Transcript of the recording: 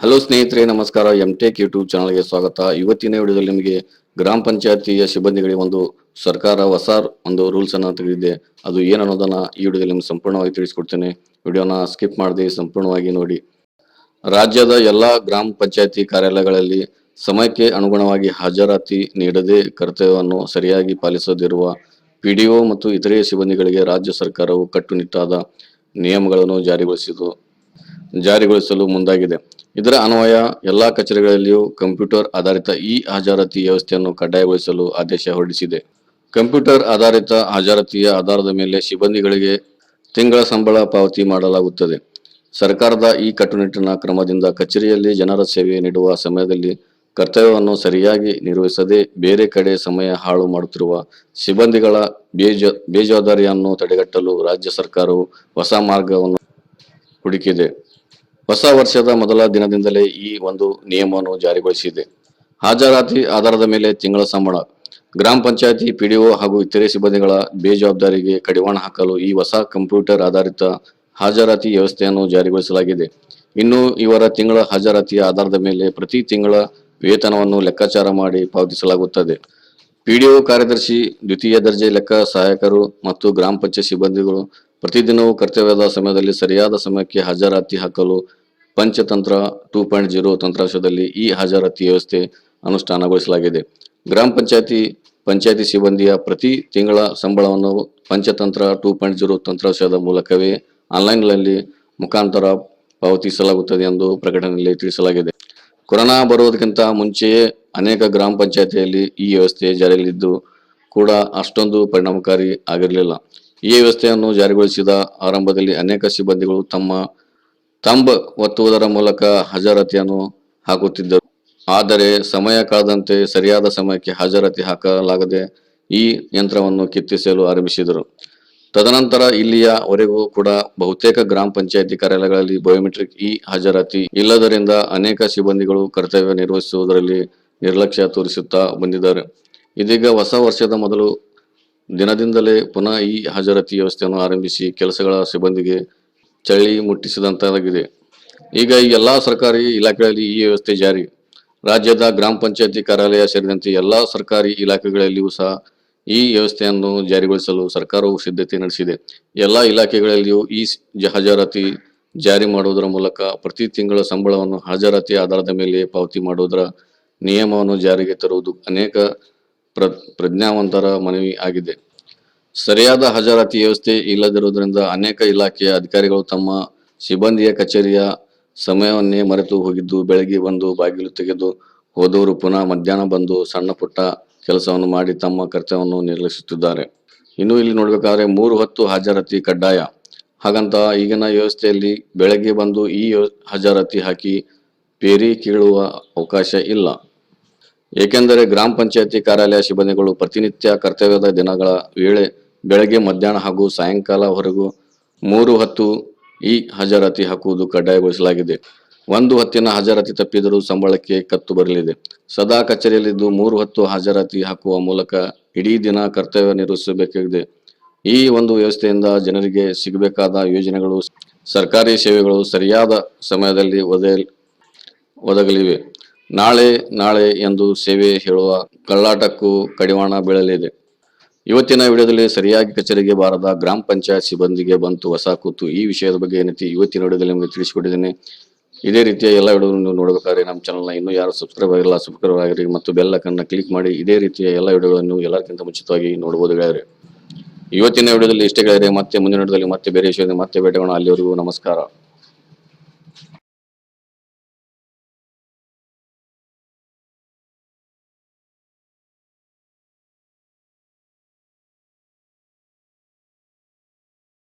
Hello ಸ್ನೇಹಿತರೆ, ನಮಸ್ಕಾರ. M tech YouTube ಚಾನಲ್ಗೆ ಸ್ವಾಗತ. ಇವತ್ತಿನ ವಿಡಿಯೋದಲ್ಲಿ ನಿಮಗೆ ಗ್ರಾಮ ಪಂಚಾಯತಿಯ ಸಿಬ್ಬಂದಿಗಳಿಗೆ ಒಂದು ಸರ್ಕಾರ, ಹೊಸ ಒಂದು ರೂಲ್ಸ್ ಅನ್ನು ತೆಗೆದಿದೆ ಅದು ಏನು ಅನ್ನೋದನ್ನ ಈ ವಿಡಿಯೋದಲ್ಲಿ ನಿಮ್ಗೆ ಸಂಪೂರ್ಣವಾಗಿ ತಿಳಿಸ್ಕೊಡ್ತೇನೆ. ವಿಡಿಯೋನ ಸ್ಕಿಪ್ ಮಾಡದೆ ಸಂಪೂರ್ಣವಾಗಿ ನೋಡಿ. ರಾಜ್ಯದ ಎಲ್ಲಾ ಗ್ರಾಮ ಪಂಚಾಯತಿ ಕಾರ್ಯಾಲಯಗಳಲ್ಲಿ ಸಮಯಕ್ಕೆ ಅನುಗುಣವಾಗಿ ಹಾಜರಾತಿ ನೀಡದೆ ಕರ್ತವ್ಯವನ್ನು ಸರಿಯಾಗಿ ಪಾಲಿಸದಿರುವ ಪಿಡಿಒ ಮತ್ತು ಇತರೆ ಸಿಬ್ಬಂದಿಗಳಿಗೆ ರಾಜ್ಯ ಸರ್ಕಾರವು ಕಟ್ಟುನಿಟ್ಟಾದ ನಿಯಮಗಳನ್ನು ಜಾರಿಗೊಳಿಸಿತು ಜಾರಿಗೊಳಿಸಲು ಮುಂದಾಗಿದೆ. ಇದರ ಅನ್ವಯ ಎಲ್ಲಾ ಕಚೇರಿಗಳಲ್ಲಿಯೂ ಕಂಪ್ಯೂಟರ್ ಆಧಾರಿತ ಇ ಹಾಜರಾತಿ ವ್ಯವಸ್ಥೆಯನ್ನು ಕಡ್ಡಾಯಗೊಳಿಸಲು ಆದೇಶ ಹೊರಡಿಸಿದೆ. ಕಂಪ್ಯೂಟರ್ ಆಧಾರಿತ ಹಾಜರಾತಿಯ ಆಧಾರದ ಮೇಲೆ ಸಿಬ್ಬಂದಿಗಳಿಗೆ ತಿಂಗಳ ಸಂಬಳ ಪಾವತಿ ಮಾಡಲಾಗುತ್ತದೆ. ಸರ್ಕಾರದ ಈ ಕಟ್ಟುನಿಟ್ಟಿನ ಕ್ರಮದಿಂದ ಕಚೇರಿಯಲ್ಲಿ ಜನರ ಸೇವೆ ನೀಡುವ ಸಮಯದಲ್ಲಿ ಕರ್ತವ್ಯವನ್ನು ಸರಿಯಾಗಿ ನಿರ್ವಹಿಸದೆ ಬೇರೆ ಕಡೆ ಸಮಯ ಹಾಳು ಮಾಡುತ್ತಿರುವ ಸಿಬ್ಬಂದಿಗಳ ಬೇಜ, ಬೇಜವಾಬ್ದಾರಿಯನ್ನು ತಡೆಗಟ್ಟಲು ರಾಜ್ಯ ಸರ್ಕಾರವು ಹೊಸ ಮಾರ್ಗವನ್ನು ಹುಡುಕಿದೆ. ಹೊಸ ವರ್ಷದ ಮೊದಲ ದಿನದಿಂದಲೇ ಈ ಒಂದು ನಿಯಮವನ್ನು ಜಾರಿಗೊಳಿಸಿದೆ. ಹಾಜರಾತಿ ಆಧಾರದ ಮೇಲೆ ತಿಂಗಳ ಸಂಬಳ, ಗ್ರಾಮ ಪಂಚಾಯತಿ ಪಿಡಿಒ ಹಾಗೂ ಇತರೆ ಸಿಬ್ಬಂದಿಗಳ ಬೇಜವಾಬ್ದಾರಿಗೆ ಕಡಿವಾಣ ಹಾಕಲು ಈ ಹೊಸ ಕಂಪ್ಯೂಟರ್ ಆಧಾರಿತ ಹಾಜರಾತಿ ವ್ಯವಸ್ಥೆಯನ್ನು ಜಾರಿಗೊಳಿಸಲಾಗಿದೆ. ಇನ್ನು ಇವರ ತಿಂಗಳ ಹಾಜರಾತಿಯ ಆಧಾರದ ಮೇಲೆ ಪ್ರತಿ ತಿಂಗಳ ವೇತನವನ್ನು ಲೆಕ್ಕಾಚಾರ ಮಾಡಿ ಪಾವತಿಸಲಾಗುತ್ತದೆ. ಪಿಡಿಒ ಕಾರ್ಯದರ್ಶಿ, ದ್ವಿತೀಯ ದರ್ಜೆ ಲೆಕ್ಕ ಸಹಾಯಕರು ಮತ್ತು ಗ್ರಾಮ ಪಂಚಾಯತ್ ಸಿಬ್ಬಂದಿಗಳು ಪ್ರತಿದಿನವೂ ಕರ್ತವ್ಯದ ಸಮಯದಲ್ಲಿ ಸರಿಯಾದ ಸಮಯಕ್ಕೆ ಹಾಜರಾತಿ ಹಾಕಲು ಪಂಚತಂತ್ರ ಟೂ ಪಾಯಿಂಟ್ ಜೀರೋ ತಂತ್ರಾಂಶದಲ್ಲಿ ಈ ಹಾಜರಾತಿ ವ್ಯವಸ್ಥೆ ಅನುಷ್ಠಾನಗೊಳಿಸಲಾಗಿದೆ. ಗ್ರಾಮ ಪಂಚಾಯತಿ ಪಂಚಾಯತಿ ಸಿಬ್ಬಂದಿಯ ಪ್ರತಿ ತಿಂಗಳ ಸಂಬಳವನ್ನು ಪಂಚತಂತ್ರ ಟೂ ಪಾಯಿಂಟ್ ಜೀರೋ ತಂತ್ರಾಂಶದ ಮೂಲಕವೇ ಆನ್ಲೈನ್ನಲ್ಲಿ ಮುಖಾಂತರ ಪಾವತಿಸಲಾಗುತ್ತದೆ ಎಂದು ಪ್ರಕಟಣೆಯಲ್ಲಿ ತಿಳಿಸಲಾಗಿದೆ. ಕೊರೋನಾ ಬರುವುದಕ್ಕಿಂತ ಮುಂಚೆಯೇ ಅನೇಕ ಗ್ರಾಮ ಪಂಚಾಯತಿಯಲ್ಲಿ ಈ ವ್ಯವಸ್ಥೆ ಜಾರಿಯಲ್ಲಿದ್ದು ಕೂಡ ಅಷ್ಟೊಂದು ಪರಿಣಾಮಕಾರಿ ಆಗಿರಲಿಲ್ಲ. ಈ ವ್ಯವಸ್ಥೆಯನ್ನು ಜಾರಿಗೊಳಿಸಿದ ಆರಂಭದಲ್ಲಿ ಅನೇಕ ಸಿಬ್ಬಂದಿಗಳು ತಮ್ಮ ತಂಬ ಒತ್ತುವುದರ ಮೂಲಕ ಹಾಜರಾತಿಯನ್ನು ಹಾಕುತ್ತಿದ್ದರು. ಆದರೆ ಸಮಯ ಕಾದಂತೆ ಸರಿಯಾದ ಸಮಯಕ್ಕೆ ಹಾಜರಾತಿ ಹಾಕಲಾಗದೆ ಈ ಯಂತ್ರವನ್ನು ಕಿತ್ತಿಸಲು ಆರಂಭಿಸಿದರು. ತದನಂತರ ಇಲ್ಲಿಯವರೆಗೂ ಕೂಡ ಬಹುತೇಕ ಗ್ರಾಮ ಪಂಚಾಯಿತಿ ಕಾರ್ಯಾಲಯಗಳಲ್ಲಿ ಬಯೋಮೆಟ್ರಿಕ್ ಇ ಹಾಜರಾತಿ ಇಲ್ಲದರಿಂದ ಅನೇಕ ಸಿಬ್ಬಂದಿಗಳು ಕರ್ತವ್ಯ ನಿರ್ವಹಿಸುವುದರಲ್ಲಿ ನಿರ್ಲಕ್ಷ್ಯ ತೋರಿಸುತ್ತಾ ಬಂದಿದ್ದಾರೆ. ಇದೀಗ ಹೊಸ ವರ್ಷದ ಮೊದಲು ದಿನದಿಂದಲೇ ಪುನಃ ಈ ಹಾಜರಾತಿ ವ್ಯವಸ್ಥೆಯನ್ನು ಆರಂಭಿಸಿ ಕೆಲಸಗಳ ಸಿಬ್ಬಂದಿಗೆ ಚಳಿ ಮುಟ್ಟಿಸಿದಂತಾಗಿದೆ. ಈಗ ಈ ಎಲ್ಲ ಸರ್ಕಾರಿ ಇಲಾಖೆಗಳಲ್ಲಿ ಈ ವ್ಯವಸ್ಥೆ ಜಾರಿ. ರಾಜ್ಯದ ಗ್ರಾಮ ಪಂಚಾಯತಿ ಕಾರ್ಯಾಲಯ ಸೇರಿದಂತೆ ಎಲ್ಲಾ ಸರ್ಕಾರಿ ಇಲಾಖೆಗಳಲ್ಲಿಯೂ ಸಹ ಈ ವ್ಯವಸ್ಥೆಯನ್ನು ಜಾರಿಗೊಳಿಸಲು ಸರ್ಕಾರವು ಸಿದ್ಧತೆ ನಡೆಸಿದೆ. ಎಲ್ಲಾ ಇಲಾಖೆಗಳಲ್ಲಿಯೂ ಈ ಹಾಜರಾತಿ ಜಾರಿ ಮಾಡುವುದರ ಮೂಲಕ ಪ್ರತಿ ತಿಂಗಳ ಸಂಬಳವನ್ನು ಹಾಜರಾತಿ ಆಧಾರದ ಮೇಲೆ ಪಾವತಿ ಮಾಡುವುದರ ನಿಯಮವನ್ನು ಜಾರಿಗೆ ತರುವುದು ಅನೇಕ ಪ್ರ, ಪ್ರಜ್ಞಾವಂತರ ಮನವಿ ಆಗಿದೆ. ಸರಿಯಾದ ಹಾಜರಾತಿ ವ್ಯವಸ್ಥೆ ಇಲ್ಲದಿರುವುದರಿಂದ ಅನೇಕ ಇಲಾಖೆಯ ಅಧಿಕಾರಿಗಳು ತಮ್ಮ ಸಿಬ್ಬಂದಿಯ ಕಚೇರಿಯ ಸಮಯವನ್ನೇ ಮರೆತು ಹೋಗಿದ್ದು, ಬೆಳಗ್ಗೆ ಬಂದು ಬಾಗಿಲು ತೆಗೆದು ಹೋದವರು ಪುನಃ ಮಧ್ಯಾಹ್ನ ಬಂದು ಸಣ್ಣ ಪುಟ್ಟ ಕೆಲಸವನ್ನು ಮಾಡಿ ತಮ್ಮ ಕರ್ತವ್ಯವನ್ನು ನಿರ್ಲಕ್ಷಿಸುತ್ತಿದ್ದಾರೆ ಇನ್ನು ಇಲ್ಲಿ ನೋಡಬೇಕಾದ್ರೆ ಮೂರು ಹೊತ್ತು ಹಾಜರಾತಿ ಕಡ್ಡಾಯ. ಹಾಗಂತ ಈಗಿನ ವ್ಯವಸ್ಥೆಯಲ್ಲಿ ಬೆಳಗ್ಗೆ ಬಂದು ಈ ಹಾಜರಾತಿ ಹಾಕಿ ಪೇರಿ ಕೀಳುವ ಅವಕಾಶ ಇಲ್ಲ. ಏಕೆಂದರೆ ಗ್ರಾಮ ಪಂಚಾಯತಿ ಕಾರ್ಯಾಲಯ ಸಿಬ್ಬಂದಿಗಳು ಪ್ರತಿನಿತ್ಯ ಕರ್ತವ್ಯದ ದಿನಗಳ ವೇಳೆ ಬೆಳಗ್ಗೆ, ಮಧ್ಯಾಹ್ನ ಹಾಗೂ ಸಾಯಂಕಾಲವರೆಗೂ ಮೂರು ಹತ್ತು ಈ ಹಾಜರಾತಿ ಹಾಕುವುದು ಕಡ್ಡಾಯಗೊಳಿಸಲಾಗಿದೆ. ಒಂದು ಹತ್ತಿನ ಹಾಜರಾತಿ ತಪ್ಪಿದರೂ ಸಂಬಳಕ್ಕೆ ಕತ್ತು ಬರಲಿದೆ. ಸದಾ ಕಚೇರಿಯಲ್ಲಿದ್ದು ಮೂರು ಹತ್ತು ಹಾಜರಾತಿ ಹಾಕುವ ಮೂಲಕ ಇಡೀ ದಿನ ಕರ್ತವ್ಯ ನಿರ್ವಹಿಸಬೇಕಾಗಿದೆ. ಈ ಒಂದು ವ್ಯವಸ್ಥೆಯಿಂದ ಜನರಿಗೆ ಸಿಗಬೇಕಾದ ಯೋಜನೆಗಳು, ಸರ್ಕಾರಿ ಸೇವೆಗಳು ಸರಿಯಾದ ಸಮಯದಲ್ಲಿ ಒದಗ ಒದಗಲಿವೆ. ನಾಳೆ ನಾಳೆ ಎಂದು ಸೇವೆ ಹೇಳುವ ಕಳ್ಳಾಟಕ್ಕೂ ಕಡಿವಾಣ ಬೀಳಲಿದೆ. ಇವತ್ತಿನ ವಿಡಿಯೋದಲ್ಲಿ ಸರಿಯಾಗಿ ಕಚೇರಿಗೆ ಬಾರದ ಗ್ರಾಮ ಪಂಚಾಯತ್ ಸಿಬ್ಬಂದಿಗೆ ಬಂತು ಹೊಸ ಕೂತು. ಈ ವಿಷಯದ ಬಗ್ಗೆ ಏನೈತಿ ಇವತ್ತಿನ ವಿಡಿಯೋದಲ್ಲಿ ನಿಮಗೆ ತಿಳಿಸಿಕೊಟ್ಟಿದ್ದೇನೆ. ಇದೇ ರೀತಿಯ ಎಲ್ಲ ವಿಡಿಯೋ ನೀವು ನೋಡಬೇಕಾದ್ರೆ ನಮ್ಮ ಚಾನಲ್ನ ಇನ್ನೂ ಯಾರು ಸಬ್ಸ್ಕ್ರೈಬ್ ಆಗಿಲ್ಲ ಸಬ್ಸ್ಕ್ರೈಬ್ ಆಗಿರಿ ಮತ್ತು ಬೆಲ್ಲ ಐಕನ್ನ ಕ್ಲಿಕ್ ಮಾಡಿ ಇದೇ ರೀತಿಯ ಎಲ್ಲ ವಿಡಿಯೋಗಳನ್ನು ಎಲ್ಲರಿಗಿಂತ ಮುಂಚಿತವಾಗಿ ನೋಡಬಹುದು ಗೆಳೆಯರೆ. ಇವತ್ತಿನ ವಿಡಿಯೋದಲ್ಲಿ ಇಷ್ಟೇ ಗೆಳೆಯರೆ, ಮತ್ತೆ ಮುಂದಿನ ವಿಡಿಯೋದಲ್ಲಿ ಮತ್ತೆ ಬೇರೆ ವಿಷಯದಲ್ಲಿ ಮತ್ತೆ ಭೇಟಿಗೋಣ ಅಲ್ಲಿವರೆಗೂ ನಮಸ್ಕಾರ.